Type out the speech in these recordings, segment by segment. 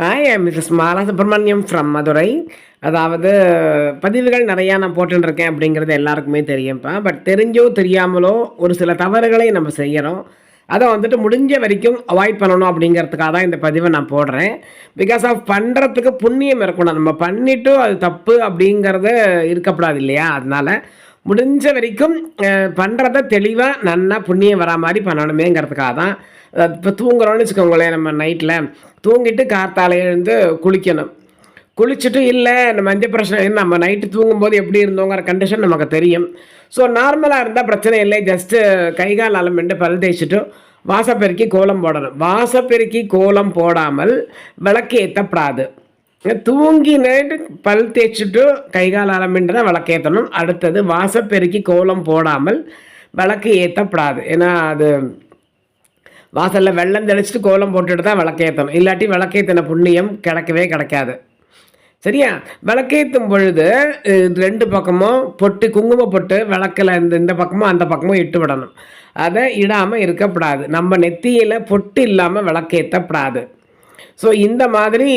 Hi Mrs Mala Subramaniam from Madurai அதாவது பதிவுகள் நிறையா நான் போட்டுருக்கேன் அப்படிங்கிறது எல்லாருக்குமே தெரியும்ப்பா. பட் தெரிஞ்சோ தெரியாமலோ ஒரு சில தவறுகளை நம்ம செய்கிறோம் அதை வந்துட்டு முடிஞ்ச வரைக்கும் அவாய்ட் பண்ணணும் அப்படிங்கிறதுக்காக தான் இந்த பதிவை நான் போடுறேன். பிகாஸ் ஆஃப் பண்ணுறதுக்கு புண்ணியம் இருக்கணும். நம்ம பண்ணிவிட்டு அது தப்பு அப்படிங்கிறது இருக்கப்படாது இல்லையா? அதனால் முடிஞ்ச வரைக்கும் பண்ணுறத தெளிவாக நன்னா புண்ணியம் வரா மாதிரி பண்ணணுமேங்கிறதுக்காக தான். இப்போ தூங்குறோன்னு வச்சுக்கோங்களேன் நம்ம நைட்டில் தூங்கிட்டு கார்த்தால எழுந்து குளிக்கணும். குளிச்சுட்டு இல்லை இந்த மஞ்சள் பிரச்சனை நம்ம நைட்டு தூங்கும்போது எப்படி இருந்தோங்கிற கண்டிஷன் நமக்கு தெரியும். ஸோ நார்மலாக இருந்தால் பிரச்சனை இல்லை. ஜஸ்ட்டு கை கால் பல் தேய்ச்சிட்டு வாசப்பெருக்கி கோலம் போடணும். வாசப்பெருக்கி கோலம் போடாமல் விளக்கு ஏற்றப்படாது தூங்கி நைட்டு பல் தேய்ச்சிட்டு கை கால் தான் விளக்கேற்றணும். அடுத்தது வாசப்பெருக்கி கோலம் போடாமல் விளக்கு ஏற்றப்படாது ஏன்னா அது வாசலில் வெள்ளம் தெளிச்சிட்டு கோலம் போட்டுட்டு தான் விளக்கேற்றணும். இல்லாட்டி விளக்கேற்றின புண்ணியம் கிடைக்கவே கிடைக்காது. சரியா? விளக்கேற்றும் பொழுது ரெண்டு பக்கமும் பொட்டு குங்கும பொட்டு விளக்கில் இந்த இந்த பக்கமும் அந்த பக்கமும் இட்டு விடணும். அதை இடாமல் இருக்கக்கூடாது நம்ம நெத்தியில் பொட்டு இல்லாமல் விளக்கேற்றப்படாது. ஸோ இந்த மாதிரி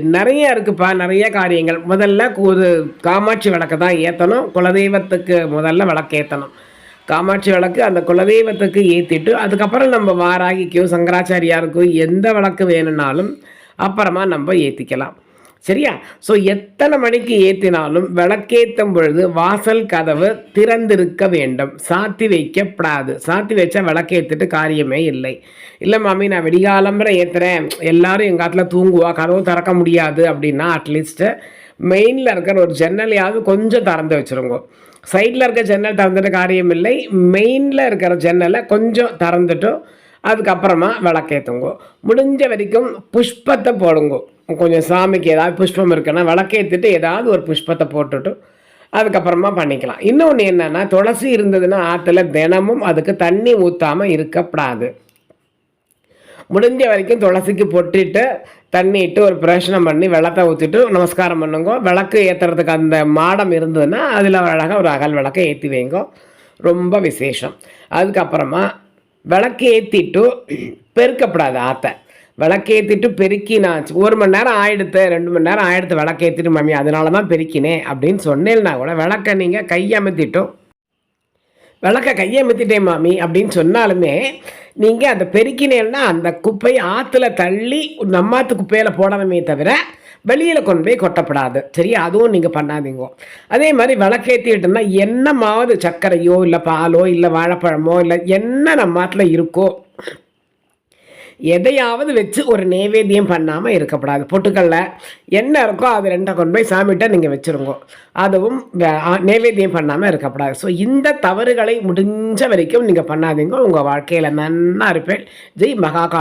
நிறைய இருக்குப்பா நிறைய காரியங்கள். முதல்ல ஒரு காமாட்சி விளக்கு தான் ஏற்றணும் குலதெய்வத்துக்கு முதல்ல விளக்கு ஏற்றணும் காமாட்சி விளக்கு அந்த குலதெய்வத்துக்கு ஏற்றிட்டு அதுக்கப்புறம் நம்ம வாராகிக்கோ சங்கராச்சாரியாருக்கோ எந்த விளக்கு வேணும்னாலும் அப்புறமா நம்ம ஏற்றிக்கலாம் சரியா? ஸோ எத்தனை மணிக்கு ஏற்றினாலும் விளக்கேற்றும் பொழுது வாசல் கதவு திறந்திருக்க வேண்டும். சாத்தி வைக்கப்படாது. சாத்தி வச்சா விளக்கேற்றுட்டு காரியமே இல்லை. இல்லை மாமி நான் வெடிகாலம்பரை ஏற்றுறேன் எல்லாரும் எங்கள் காட்டில் தூங்குவா? கதவு திறக்க முடியாது அப்படின்னா அட்லீஸ்ட்டு மெயினில் இருக்கிற ஒரு ஜன்னலையாவது கொஞ்சம் திறந்து வச்சுருங்க. சைடில் இருக்க ஜன்னல் திறந்துட்டு காரியம் இல்லை. மெயினில் இருக்கிற ஜன்னலை கொஞ்சம் திறந்துட்டும் அதுக்கப்புறமா விளக்கேற்றுங்க முடிஞ்ச வரைக்கும் புஷ்பத்தை போடுங்க. கொஞ்சம் சாமிக்கு ஏதாவது புஷ்பம் இருக்குன்னா விளக்கேற்றிட்டு ஏதாவது ஒரு புஷ்பத்தை போட்டுட்டு அதுக்கப்புறமா பண்ணிக்கலாம். இன்னொன்று என்னென்னா துளசி இருந்ததுன்னா ஆற்றுல தினமும் அதுக்கு தண்ணி ஊற்றாமல் இருக்கக்கூடாது. முடிஞ்ச வரைக்கும் துளசிக்கு பொட்டிட்டு தண்ணி இட்டு ஒரு பிரேஷனம் பண்ணி வெள்ளத்தை ஊற்றிட்டு நமஸ்காரம் பண்ணுங்க. விளக்கு ஏற்றுறதுக்கு அந்த மாடம் இருந்ததுன்னா அதில் அழகாக ஒரு அகல் விளக்கை ஏற்றி வைங்க. ரொம்ப விசேஷம். அதுக்கப்புறமா விளக்கு ஏற்றிட்டு பெருக்கப்படாது ஆற்றை விளக்கேற்றிட்டு பெருக்கினாச்சு. ஒரு மணி நேரம் ஆயிடுத்து ரெண்டு மணி நேரம் ஆயிடுத்து விளக்கேற்றிட்டு மம்மி அதனால தான் பெருக்கினேன் அப்படின்னு சொன்னேன்னா கூட விளக்கை நீங்கள் கையமர்த்திட்டோம் விளக்க கையமர்த்திட்டேன் மாமி அப்படின்னு சொன்னாலுமே நீங்கள் அதை பெருக்கினேன்னா அந்த குப்பையை ஆற்றுல தள்ளி நம்மாத்து குப்பையில் போடணுமே தவிர வெளியில் கொண்டு போய் கொட்டப்படாது. சரியா? அதுவும் நீங்கள் பண்ணாதீங்க. அதே மாதிரி விளக்கேற்றிட்டோம்னா என்னமாவது சர்க்கரையோ இல்லை பாலோ இல்லை வாழைப்பழமோ இல்லை என்ன நம்ம மாட்டில் இருக்கோ எதையாவது வச்சு ஒரு நைவேத்தியம் பண்ணாமல் இருக்கப்படாது பொட்டுக்கல்ல என்ன இருக்கோ அது ரெண்டை கொண்டு போய் சாமிகிட்ட நீங்கள் வச்சுருங்க. அதுவும் நைவேத்தியம் பண்ணாமல் இருக்கப்படாது ஸோ இந்த தவறுகளை முடிஞ்ச வரைக்கும் நீங்கள் பண்ணாதீங்க. உங்கள் வாழ்க்கையில் நன்னா இருப்பேன். ஜெய் மகா